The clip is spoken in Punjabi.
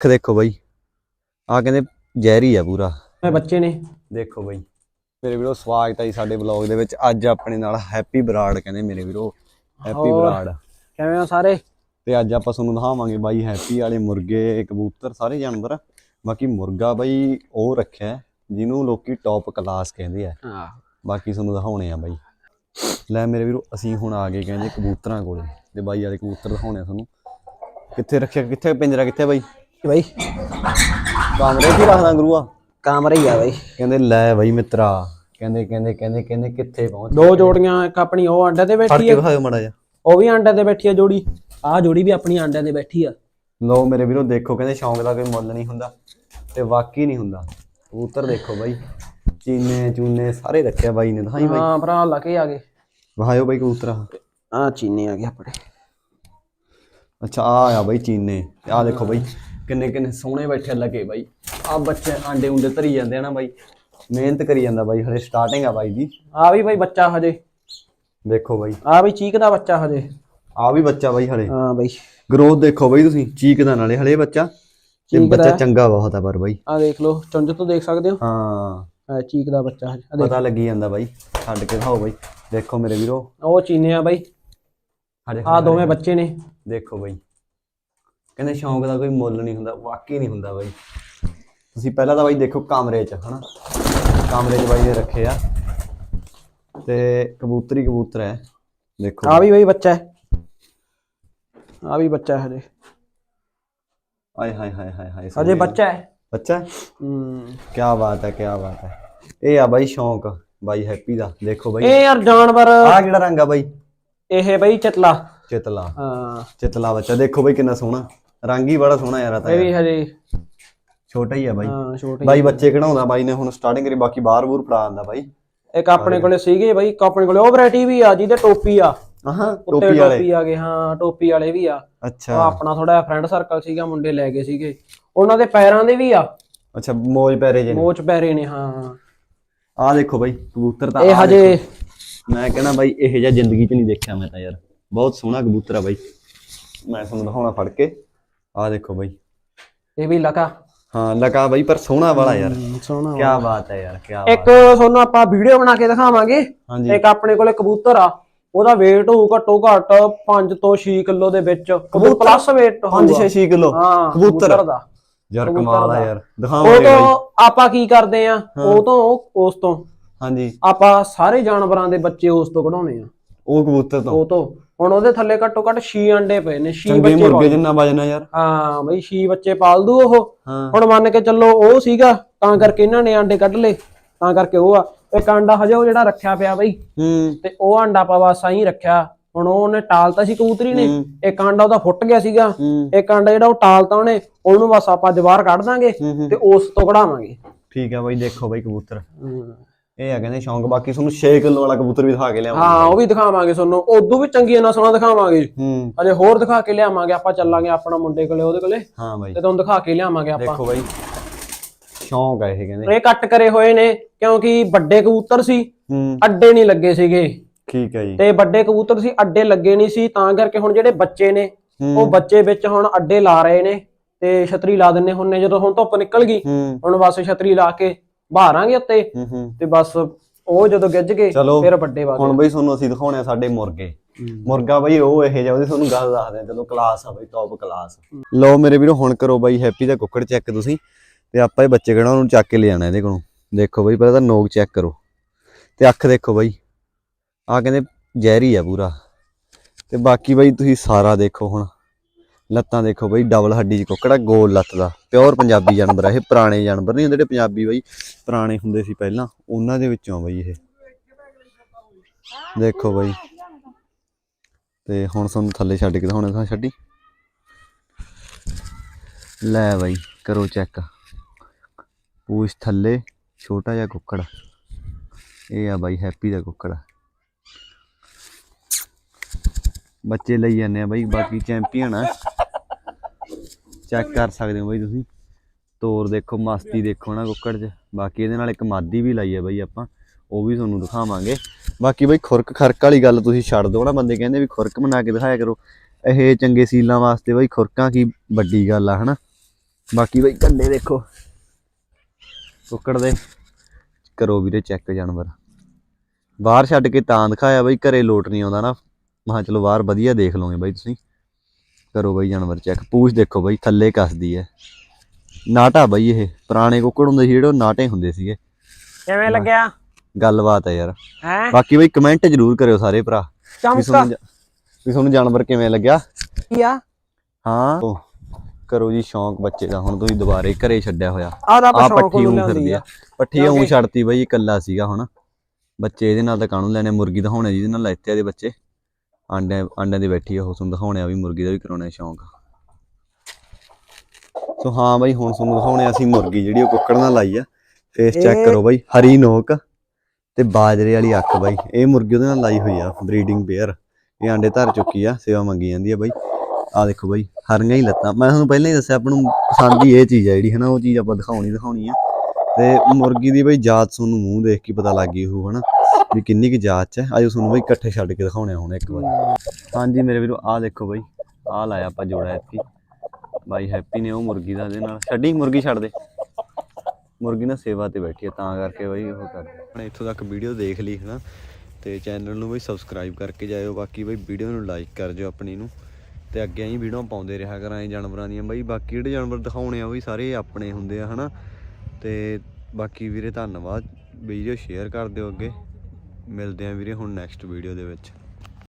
ਅੱਖ ਦੇਖੋ ਬਾਈ। ਆ ਕਹਿੰਦੇ ਜ਼ਹਿਰੀ ਆ ਪੂਰਾ। ਇਹ ਬੱਚੇ ਨੇ। ਦੇਖੋ ਬਾਈ ਮੇਰੇ ਵੀਰੋ ਸਵਾਗਤ ਹੈ ਜੀ ਸਾਡੇ ਬਲੌਗ ਦੇ ਵਿੱਚ। ਅੱਜ ਆਪਣੇ ਨਾਲ ਹੈਪੀ ਬਰਾੜ ਕਹਿੰਦੇ ਮੇਰੇ ਵੀਰੋ। ਹੈਪੀ ਹੋਰ। ਬਰਾੜ। ਕਿਵੇਂ ਆ ਸਾਰੇ? ਤੇ ਅੱਜ ਆਪਾਂ ਤੁਹਾਨੂੰ ਦਿਖਾਵਾਂਗੇ ਬਾਈ ਹੈਪੀ ਵਾਲੇ ਮੁਰਗੇ ਕਬੂਤਰ ਸਾਰੇ ਜਾਨਵਰ। ਬਾਕੀ ਮੁਰਗਾ ਬਾਈ ਉਹ ਰੱਖਿਆ ਹੈ, ਜਿਹਨੂੰ ਲੋਕੀ ਟੌਪ ਕਲਾਸ ਕਹਿੰਦੇ ਆ। ਹਾਂ। ਬਾਕੀ ਤੁਹਾਨੂੰ ਦਿਖਾਉਣੇ ਆ ਬਾਈ। ਲੈ ਮੇਰੇ ਵੀਰੋ ਅਸੀਂ ਹੁਣ ਆ ਗਏ ਕਹਿੰਦੇ ਕਬੂਤਰਾਂ ਕੋਲੇ। ਤੇ ਬਾਈ ਵਾਲੇ ਕਬੂਤਰ ਦਿਖਾਉਣੇ ਆ ਤੁਹਾਨੂੰ। ਕਿੱਥੇ ਰੱਖਿਆ ਕਿੱਥੇ ਪਿੰਜਰਾ ਕਿੱਥੇ ਬਾਈ? ਬਈ। ਕਮਰੇ 'ਚ ਹੀ ਰੱਖਦਾ ਗੁਰੂਆ? ਕਮਰੇ ਹੀ ਆ ਬਈ। ਕਹਿੰਦੇ ਲੈ ਬਾਈ ਮਿੱਤਰਾ। ਕਹਿੰਦੇ ਕਹਿੰਦੇ ਕਹਿੰਦੇ ਕਹਿੰਦੇ ਕਿੱਥੇ ਪਹੁੰਚ ਦੋ ਜੋੜੀਆਂ ਇੱਕ ਆਪਣੀ ਉਹ ਆਂਡੇ ਤੇ ਫੜ ਬੈਠੀ ਕੇ ਆ। ਦਿਖਾਓ ਮੜਾ ਜਾ ਉਹ ਵੀ ਆਂਡੇ ਤੇ ਬੈਠੀ ਆ ਜੋੜੀ। ਆਹ ਜੋੜੀ ਵੀ ਆਪਣੀ ਆਂਡੇ ਤੇ ਬੈਠੀ ਆ। ਲੋ ਮੇਰੇ ਵੀਰੋ ਦੇਖੋ ਕਹਿੰਦੇ ਸ਼ੌਂਕ ਦਾ ਕੋਈ ਮੁੱਲ ਨਹੀਂ ਹੁੰਦਾ ਤੇ ਵਾਕਈ ਨਹੀਂ ਹੁੰਦਾ। ਕਬੂਤਰ ਦੇਖੋ ਬਾਈ। ਚੀਨੇ ਚੂਨੇ ਸਾਰੇ ਰੱਖਿਆ ਬਾਈ ਨੇ ਦਿਖਾਈ ਬਾਈ। ਹਾਂ ਭਰਾ ਲਾ ਕੇ ਆ ਗਏ। ਵਹਾਇਓ ਬਾਈ ਕਬੂਤਰ। ਆਹ। ਆ ਚੀਨੇ ਆ ਗਏ ਆਪਣੇ। ਅੱਛਾ ਆ ਆ ਬਾਈ ਚੀਨੇ। ਆ ਦੇਖੋ ਬਾਈ। ਕਿੰਨੇ ਕਿੰਨੇ ਸੋਹਣੇ ਬੈਠੇ ਲੱਗੇ ਬਾਈ। ਆ ਬੱਚੇ ਆਂਡੇ ਉਂਡੇ ਧਰੀ ਜਾਂਦੇ ਆ ਨਾ ਬਾਈ। ਮਿਹਨਤ ਕਰੀ ਜਾਂਦਾ ਬਾਈ ਹਲੇ ਸਟਾਰਟਿੰਗ ਆ ਬਾਈ ਦੀ। ਆ ਵੀ ਬਈ ਬੱਚਾ ਹਜੇ। ਦੇਖੋ ਬਾਈ। ਆ ਵੀ ਚੀਕ ਦਾ ਬੱਚਾ ਹਜੇ। ਆ ਵੀ ਬੱਚਾ ਬਾਈ ਹਲੇ। ਹਾਂ ਬਈ। ਗਰੋਥ ਦੇਖੋ ਬਾਈ ਤੁਸੀਂ ਚੀਕਦਾ ਨਾਲੇ ਹਲੇ ਬੱਚਾ। ਚੀਕਦਾ ਬੱਚਾ। ਚੰਗਾ ਬਹੁਤ ਆ ਪਰ ਬਾਈ। ਆ ਦੇਖ ਲਓ ਚੁੰਝ ਤੋਂ ਦੇਖ ਸਕਦੇ ਹੋ? ਹਾਂ। ਚੀਕ ਦਾ ਬੱਚਾ ਹਜੇ। ਆ ਦੇਖ। ਪਤਾ ਲੱਗੀ ਜਾਂਦਾ ਬਾਈ। ਛੱਡ ਕੇ ਦਿਖਾਓ ਬਾਈ। ਦੇਖੋ ਮੇਰੇ ਵੀਰੋ। ਉਹ ਚੀਨੇ ਆ ਬਈ। ਆ ਦੋਵੇਂ ਬੱਚੇ ਨੇ। ਦੇਖੋ ਬਾਈ। ਕਹਿੰਦੇ ਸ਼ੌਂਕ ਦਾ ਕੋਈ ਮੁੱਲ ਨਹੀਂ ਹੁੰਦਾ ਵਾਕਈ ਨਹੀਂ ਹੁੰਦਾ ਬਾਈ। ਤੁਸੀਂ ਪਹਿਲਾਂ ਤਾਂ ਬਾਈ ਦੇਖੋ ਕਮਰੇ 'ਚ ਹਨਾ? ਕਮਰੇ 'ਚ ਬਾਈ ਨੇ ਰੱਖੇ ਆ। ਤੇ ਕਬੂਤਰੀ ਕਬੂਤਰ ਹੈ ਦੇਖੋ। ਆ ਵੀ ਬਈ ਬੱਚਾ ਹੈ। ਆ ਵੀ ਬੱਚਾ ਹੈ ਹਜੇ। ਆਏ ਹਾਏ ਹਾਏ ਹਾਏ ਹਾਏ ਹਜੇ ਬੱਚਾ ਹੈ। ਬੱਚਾ ਹੂੰ? ਕੀ ਬਾਤ ਹੈ ਕੀ ਬਾਤ ਹੈ। ਇਹ ਆ ਬਾਈ ਸ਼ੌਂਕ ਬਾਈ ਹੈਪੀ ਦਾ। ਦੇਖੋ ਬਾਈ। ਇਹ ਯਾਰ ਜਾਨਵਰ। ਆਹ ਕਿਹੜਾ ਰੰਗ ਆ ਬਾਈ? ਇਹ ਬਈ ਚਤਲਾ। ਚਿਤਲਾ। ਹਾਂ। ਚਿਤਲਾ ਬੱਚਾ ਦੇਖੋ ਬਾਈ ਕਿੰਨਾ ਸੋਹਣਾ। ਰੰਗ ਹੀ ਬੜਾ ਸੋਹਣਾ ਯਾਰ ਆ ਤਾਂ ਇਹ ਵੀ ਹਜੇ ਛੋਟਾ ਹੀ ਆ ਬਾਈ। ਹਾਂ ਛੋਟੇ ਬਾਈ ਬੱਚੇ ਕਢਾਉਂਦਾ ਬਾਈ ਨੇ ਹੁਣ ਸਟਾਰਟਿੰਗ ਕਰੀ ਬਾਕੀ ਬਾਹਰ ਬੂਰ ਫੜਾ ਆਂਦਾ ਬਾਈ। ਇੱਕ ਆਪਣੇ ਕੋਲੇ ਸੀਗੇ ਬਈ ਇੱਕ ਆਪਣੇ ਕੋਲੇ ਉਹ ਵੈਰਾਈਟੀ ਵੀ ਆ ਜਿਹਦੇ ਟੋਪੀ ਆ। ਉੱਤੇ ਟੋਪੀ ਵਾਲੇ। ਟੋਪੀ ਆ ਗਏ ਹਾਂ ਟੋਪੀ ਵਾਲੇ ਵੀ ਆ। ਉਹ ਅੱਛਾ ਆਪਣਾ ਥੋੜਾ ਫਰੈਂਡ ਸਰਕਲ ਸੀਗਾ ਮੁੰਡੇ ਲੈ ਗਏ ਸੀਗੇ। ਉਹਨਾਂ ਦੇ ਪੈਰਾਂ ਦੇ ਵੀ ਆ। ਅੱਛਾ ਮੋਜ ਪੈਰੇ ਜੇ ਮੋਚ ਪੈਰੇ ਨੇ ਹਾਂ ਆ ਦੇਖੋ ਬਾਈ ਕਬੂਤਰ ਤਾਂ ਇਹ ਹਜੇ। ਮੈਂ ਕਹਿੰਦਾ ਬਾਈ ਇਹ ਜਿਹਾ ਜ਼ਿੰਦਗੀ 'ਚ ਨਹੀਂ ਦੇਖਿਆ ਮੈਂ ਤਾਂ ਯਾਰ। ਬਹੁਤ ਸੋਹਣਾ ਕਬੂਤਰ ਆ ਬਾਈ। ਮੈਂ ਤੁਹਾਨੂੰ ਦਿਖਾਉਣਾ ਫੜ ਕੇ। ਆ ਦੇਖੋ ਬਾਈ। ਇਹ ਵੀ ਲਗਾ। ਹਾਂ ਲਗਾ ਬਾਈ ਪਰ ਸੋਹਣਾ ਵਾਲਾ ਯਾਰ। ਸੋਹਣਾ ਕੀ ਬਾਤ ਹੈ ਯਾਰ ਕੀ ਇੱਕ ਤੁਹਾਨੂੰ ਆਪਾਂ ਵੀਡੀਓ ਬਣਾ ਕੇ ਦਿਖਾਵਾਂਗੇ। ਇੱਕ ਆਪਣੇ ਕੋਲੇ ਕਬੂਤਰ ਆ। ਉਹਦਾ weight ਹੋਊ ਘੱਟੋ ਘੱਟ 5 ਤੋਂ 6 ਕਿਲੋ ਦੇ ਵਿੱਚ। ਕਬੂਤਰ ਪਲੱਸ weight 5 ਹੋਊਗਾ 6 ਕਿਲੋ। ਹਾਂ ਕਬੂਤਰ। ਦਾ। ਯਾਰ ਕਮਾਲ ਆ। ਯਾਰ। ਉਹ ਦਿਖਾਵਾਂਗੇ ਤੋਂ ਬਾਈ। ਆਪਾਂ ਕੀ ਕਰਦੇ ਆ? ਉਹ ਤੋਂ ਉਹ- ਉਸ ਤੋਂ। ਹਾਂਜੀ। ਆਪਾਂ ਸਾਰੇ ਜਾਨਵਰਾਂ ਦੇ ਬੱਚੇ ਉਸ ਤੋਂ ਕਢਾਉਣੇ ਆ। ਉਹ ਕਬੂਤਰ ਤੋਂ। ਉਹ ਤੋਂ। ਹੁਣ ਉਹਦੇ ਥੱਲੇ ਘੱਟੋ ਘੱਟ 6 ਅੰਡੇ ਪਏ ਨੇ 6 ਚੰਗੇ ਬੱਚੇ ਮੁਰਗੇ ਪਾਲ ਜਿੰਨਾ ਵਜਨ ਆ ਯਾਰ ਹਾਂ ਬਈ 6 ਬੱਚੇ ਪਾਲ ਦੂ ਉਹ। ਹਾਂ। ਹੁਣ ਮੰਨ ਕੇ ਚੱਲੋ ਉਹ ਸੀਗਾ ਤਾਂ ਕਰਕੇ ਇਹਨਾਂ ਨੇ ਅੰਡੇ ਕੱਢ ਲਏ ਤਾਂ ਕਰਕੇ ਉਹ ਆ। ਇੱਕ ਅੰਡਾ ਹਜੇ ਉਹ ਜਿਹੜਾ ਰੱਖਿਆ ਪਿਆ ਬਈ ਹੂੰ। ਤੇ ਉਹ ਅੰਡਾ ਆਪਾਂ ਬਸ ਆਈ ਰੱਖਿਆ। ਹੁਣ ਉਹਨੇ ਟਾਲਤਾ ਸੀ ਕਬੂਤਰੀ ਨੇ। ਇੱਕ ਅੰਡਾ ਉਹਦਾ ਫੁੱਟ ਗਿਆ ਸੀਗਾ। ਹੂੰ। ਇੱਕ ਅੰਡਾ ਜਿਹੜਾ ਉਹ ਟਾਲਤਾ ਉਹਨੇ ਉਹਨੂੰ ਬਸ ਆਪਾਂ ਜਵਾਰ ਕੱਢ ਦਾਂਗੇ ਹੂੰ, ਹੂੰ। ਤੇ ਉਸ ਤੋਂ ਕਢਾਵਾਂਗੇ। ਠੀਕ ਆ ਬਾਈ ਦੇਖੋ ਬਾਈ ਕਬੂਤਰ। ਇਹ ਆ ਕਹਿੰਦੇ ਸ਼ੌਂਕ ਬਾਕੀ ਤੁਹਾਨੂੰ 6 ਕਿਲੋ ਵਾਲਾ ਕਬੂਤਰ ਵੀ ਦਿਖਾ ਕੇ ਲਿਆਵਾਂਗੇ। ਹਾਂ ਉਹ ਵੀ ਦਿਖਾਵਾਂਗੇ ਤੁਹਾਨੂੰ। ਉਦੋਂ ਵੀ ਚੰਗੀ ਨਸਲਾਂ ਦਿਖਾਵਾਂਗੇ। ਹੂੰ। ਅਜੇ ਹੋਰ ਦਿਖਾ ਕੇ ਲਿਆਵਾਂਗੇ ਆਪਾਂ ਚੱਲਾਂਗੇ ਆਪਣਾ ਮੁੰਡੇ ਕੋਲੇ ਉਹਦੇ ਕੋਲੇ। ਹਾਂ ਬਾਈ। ਤੇ ਤੁਹਾਨੂੰ ਦਿਖਾ ਕੇ ਲਿਆਵਾਂਗੇ ਆਪਾਂ। ਦੇਖੋ ਬਾਈ ਸ਼ੌਂਕ ਆ ਇਹ ਕਹਿੰਦੇ। ਇਹ ਕੱਟ ਕਰੇ ਹੋਏ ਨੇ ਕਿਉਂਕਿ ਵੱਡੇ ਕਬੂਤਰ ਸੀ ਅੱਡੇ ਨਹੀਂ ਲੱਗੇ ਸੀਗੇ। ਠੀਕ ਹੈ ਜੀ। ਤੇ ਵੱਡੇ ਕਬੂਤਰ ਸੀ ਅੱਡੇ ਲੱਗੇ ਨਹੀਂ ਸੀ ਤਾਂ ਕਰਕੇ ਹੁਣ ਜਿਹੜੇ ਬੱਚੇ ਨੇ ਉਹ ਬੱਚੇ ਵਿੱਚ ਹੁਣ ਅੱਡੇ ਲਾ ਰਹੇ ਨੇ ਤੇ ਛਤਰੀ ਲਾ ਦਿੰਨੇ ਹੁੰਨੇ ਜਦੋਂ ਹੁਣ ਧੁੱਪ ਨਿਕਲ ਗਈ ਹੁਣ ਬਸ ਛਤਰੀ ਲਾ ਕੇ ਬਾਹਰਾਂਗੇ ਉੱਤੇ ਹੂੰ ਹੂੰ। ਤੇ ਬਸ ਉਹ ਜਦੋਂ ਗਿੱਜ ਗਏ ਚਲੋ ਫਿਰ ਵੱਡੇ ਵਾ ਹੁਣ ਬਈ ਤੁਹਾਨੂੰ ਅਸੀਂ ਦਿਖਾਉਣੇ ਆ ਸਾਡੇ ਮੁਰਗੇ। ਮੁਰਗਾ ਬਈ ਉਹ ਇਹ ਜਿਹਾ ਉਹਦੀ ਤੁਹਾਨੂੰ ਗੱਲ ਦੱਸਦੇ ਆ ਚਲੋ ਕਲਾਸ ਆ ਬਈ ਟੌਪ ਕਲਾਸ ਲਓ ਮੇਰੇ ਵੀਰੋ ਹੁਣ ਕਰੋ ਬਾਈ ਹੈਪੀ ਦਾ ਕੁੱਕੜ ਚੈੱਕ ਤੁਸੀਂ ਤੇ ਆਪਾਂ ਇਹ ਬੱਚੇ ਕਿਹੜਾ ਉਹਨੂੰ ਚੱਕ ਕੇ ਲੈ ਜਾਣਾ ਇਹਦੇ ਕੋਲੋਂ। ਦੇਖੋ ਬਈ ਪਹਿਲਾਂ ਤਾਂ ਨੋਕ ਚੈੱਕ ਕਰੋ। ਤੇ ਅੱਖ ਦੇਖੋ ਬਈ ਆ ਕਹਿੰਦੇ ਜ਼ਹਿਰੀ ਆ ਪੂਰਾ। ਤੇ ਬਾਕੀ ਬਈ ਤੁਸੀਂ ਸਾਰਾ ਦੇਖੋ ਹੁਣ। ਲੱਤਾਂ ਦੇਖੋ ਬਈ ਡਬਲ ਹੱਡੀ ਚ ਕੁੱਕੜਾ, ਗੋਲ ਲੱਤ ਦਾ। ਪਿਓਰ ਪੰਜਾਬੀ ਜਾਨਵਰ ਆ ਇਹ, ਪੁਰਾਣੇ ਜਾਨਵਰ ਨਹੀਂ ਹੁੰਦੇ ਜਿਹੜੇ ਪੰਜਾਬੀ ਬਈ, ਪੁਰਾਣੇ ਹੁੰਦੇ ਸੀ ਪਹਿਲਾਂ। ਉਹਨਾਂ ਦੇ ਵਿੱਚੋਂ ਆ ਬਈ ਇਹ। ਦੇਖੋ ਬਈ। ਤੇ ਹੁਣ ਤੁਹਾਨੂੰ ਥੱਲੇ ਛੱਡ ਕੇ ਦਿਖਾਉਣਾ ਥਾਂ ਛੱਡੀ। ਲੈ ਬਈ, ਕਰੋ ਚੈੱਕ ਪੂਛ ਥੱਲੇ, ਛੋਟਾ ਜਿਹਾ ਕੁੱਕੜ। ਇਹ ਆ ਬਾਈ, ਹੈਪੀ ਦਾ ਕੁੱਕੜ। ਬੱਚੇ ਲਈ ਜਾਂਦੇ ਆ ਬਾਈ, ਬਾਕੀ ਚੈਂਪੀਅਨ ਆ। ਚੈੱਕ ਕਰ ਸਕਦੇ ਹੋ ਬਾਈ ਤੁਸੀਂ। ਤੋਰ ਦੇਖੋ, ਮਸਤੀ ਦੇਖੋ ਨਾ ਕੁੱਕੜ 'ਚ। ਬਾਕੀ ਇਹਦੇ ਨਾਲ ਇੱਕ ਮਾਦੀ ਵੀ ਲਾਈ ਆ ਬਾਈ ਆਪਾਂ, ਉਹ ਵੀ ਤੁਹਾਨੂੰ ਦਿਖਾਵਾਂਗੇ। ਬਾਕੀ ਬਈ ਖੁਰਕ ਖਰਕ ਵਾਲੀ ਗੱਲ ਤੁਸੀਂ ਛੱਡ ਦਿਓ ਨਾ, ਬੰਦੇ ਕਹਿੰਦੇ ਵੀ ਖੁਰਕ ਬਣਾ ਕੇ ਦਿਖਾਇਆ ਕਰੋ। ਇਹ ਚੰਗੇ ਸੀਲਾਂ ਵਾਸਤੇ ਬਾਈ ਖੁਰਕਾਂ ਕੀ ਵੱਡੀ ਗੱਲ ਆ, ਹਨਾ? ਬਾਕੀ ਬਈ ਕੰਡੇ ਦੇਖੋ। ਕੁੱਕੜ ਦੇ। ਕਰੋ ਵੀਰੇ ਚੈੱਕ ਜਾਨਵਰ। ਬਾਹਰ ਛੱਡ ਕੇ ਤਾਂ ਦਿਖਾਇਆ ਬਈ, ਘਰੇ ਲੋਟ ਨਹੀਂ ਆਉਂਦਾ ਨਾ। ਮਹਾ ਚਲੋ ਬਾਹਰ ਵਧੀਆ ਦੇਖ ਲਓਗੇ ਬਈ ਤੁਸੀਂ। ਕਰੋ ਬਈ ਜਾਨਵਰ ਚੈੱਕ ਪੂਛ ਦੇਖੋ ਬਈ ਥੱਲੇ ਕੱਸਦੀ ਹੈ ਨਾਟਾ ਬਈ ਇਹ ਪੁਰਾਣੇ ਕੁੱਕੜ ਹੁੰਦੇ ਸੀ ਜਿਹੜੇ ਉਹ ਨਾਟੇ ਹੁੰਦੇ ਸੀਗੇ। ਕਿਵੇਂ ਲੱਗਿਆ? ਗੱਲਬਾਤ ਹੈ ਯਾਰ। ਹੈ? ਬਾਕੀ ਬਈ ਕਮੈਂਟ ਜ਼ਰੂਰ ਕਰਿਓ ਸਾਰੇ ਭਰਾ। ਵੀ ਤੁਹਾਨੂੰ ਜਾ- ਵੀ ਤੁਹਾਨੂੰ ਜਾਨਵਰ ਕਿਵੇਂ ਲੱਗਿਆ? ਕੀ ਆ? ਹਾਂ। ਕਰੋ ਜੀ ਸ਼ੌਂਕ ਬੱਚੇ ਦਾ ਹੁਣ ਤੁਸੀਂ ਦੁਬਾਰੇ ਘਰੇ ਛੱਡਿਆ ਹੋਇਆ। ਆ ਦਾ ਆ ਪੱਠੀ ਉਂ ਫਿਰਦੀ ਆ ਆ। ਪੱਠੀ ਉਂ ਛੱਡਤੀ ਬਈ ਇਕੱਲਾ ਸੀਗਾ ਹੁਣ। ਬੱਚੇ ਇਹਦੇ ਨਾਲ ਤਾਂ ਕਾਹਨੂੰ ਲੈਣੇ ਮੁਰਗੀ ਦਿਖਾਉਣੇ ਜਿਹਦੇ ਨਾਲ ਲੈਤੇ ਇਹਦੇ ਬੱਚੇ। ਆਂਡੇ ਆਂਡਿਆਂ ਦੀ ਬੈਠੀ ਆ ਉਹ ਤੁਹਾਨੂੰ ਦਿਖਾਉਣੇ ਆ ਵੀ ਮੁਰਗੀ ਦਾ ਵੀ ਕਰਾਉਣਾ ਸ਼ੌਂਕ। ਸੋ ਹਾਂ ਬਈ ਹੁਣ ਤੁਹਾਨੂੰ ਦਿਖਾਉਣੇ ਆ ਅਸੀਂ ਮੁਰਗੀ ਜਿਹੜੀ ਉਹ ਕੁੱਕੜ ਨਾਲ ਲਾਈ ਆ। ਫੇਸ ਚੈੱਕ ਕਰੋ ਬਈ ਹਰੀ ਨੋਕ ਤੇ ਬਾਜਰੇ ਵਾਲੀ ਅੱਖ ਬਾਈ। ਇਹ ਮੁਰਗੀ ਉਹਦੇ ਨਾਲ ਲਾਈ ਹੋਈ ਆ ਬਰੀਡਿੰਗ ਪੇਅਰ ਇਹ ਆਂਡੇ ਧਰ ਚੁੱਕੀ ਆ ਸੇਵਾ ਮੰਗੀ ਜਾਂਦੀ ਆ ਬਾਈ। ਆ ਦੇਖੋ ਬਾਈ ਹਰੀਆਂ ਹੀ ਲੱਤਾਂ। ਮੈਂ ਤੁਹਾਨੂੰ ਪਹਿਲਾਂ ਹੀ ਦੱਸਿਆ ਆਪਾਂ ਨੂੰ ਪਸੰਦ ਹੀ ਇਹ ਚੀਜ਼ ਆ ਜਿਹੜੀ ਹਨਾ ਉਹ ਚੀਜ਼ ਆਪਾਂ ਦਿਖਾਉਣੀ ਦਿਖਾਉਣੀ ਆ। ਤੇ ਮੁਰਗੀ ਦੀ ਬਈ ਜਾਤ ਤੁਹਾਨੂੰ ਮੂੰਹ ਦੇਖ ਕੇ ਪਤਾ ਲੱਗ ਗਈ ਉਹ ਹਨਾ। ਵੀ ਕਿੰਨੀ ਕੀ ਜਾਚ ਚ ਹੈ। ਆਜੋ ਤੁਹਾਨੂੰ ਬਈ ਇਕੱਠੇ ਛੱਡ ਕੇ ਦਿਖਾਉਣੇ ਆ ਹੁਣ ਇੱਕ ਵਾਰ। ਹਾਂਜੀ ਮੇਰੇ ਵੀਰੋ, ਆਹ ਦੇਖੋ ਬਾਈ, ਆਹ ਲਾਇਆ ਆਪਾਂ ਜੋੜਾ ਇੱਥੇ। ਬਾਈ ਹੈਪੀ ਨੇ ਉਹ ਮੁਰਗੀ ਦਾ, ਇਹਦੇ ਨਾਲ ਛੱਡੀ ਮੁਰਗੀ ਛੱਡ ਦੇ। ਮੁਰਗੀ ਨਾ ਸੇਵਾ ਤੇ ਬੈਠੀ ਹੈ ਤਾਂ ਕਰਕੇ ਬਾਈ ਉਹ ਕਰ ਹੁਣ ਇੱਥੋਂ ਤੱਕ ਵੀਡੀਓ ਦੇਖ ਲਈ, ਹਨਾ। ਤੇ ਚੈਨਲ ਨੂੰ ਬਈ ਸਬਸਕ੍ਰਾਈਬ ਕਰਕੇ ਜਾਇਓ, ਬਾਕੀ ਬਈ ਵੀਡੀਓ ਨੂੰ ਲਾਈਕ ਕਰ ਜਿਓ ਆਪਣੀ ਨੂੰ। ਤੇ ਅੱਗੇ ਅਸੀਂ ਵੀਡੀਓ ਪਾਉਂਦੇ ਰਿਹਾ ਕਰਾਂਗੇ ਜਾਨਵਰਾਂ ਦੀਆਂ। ਬਈ ਬਾਕੀ ਜਿਹੜੇ ਜਾਨਵਰ ਦਿਖਾਉਣੇ ਆ, ਉਹ ਵੀ ਸਾਰੇ ਆਪਣੇ ਹੁੰਦੇ ਆ, ਹਨਾ। ਤੇ ਬਾਕੀ ਵੀਰੇ, ਧੰਨਵਾਦ। ਵੀਡੀਓ ਸ਼ੇਅਰ ਕਰ ਦਿਓ ਅੱਗੇ। ਮਿਲਦੇ ਆ ਵੀਰੇ ਹੁਣ ਨੈਕਸਟ ਵੀਡੀਓ ਦੇ ਵਿੱਚ।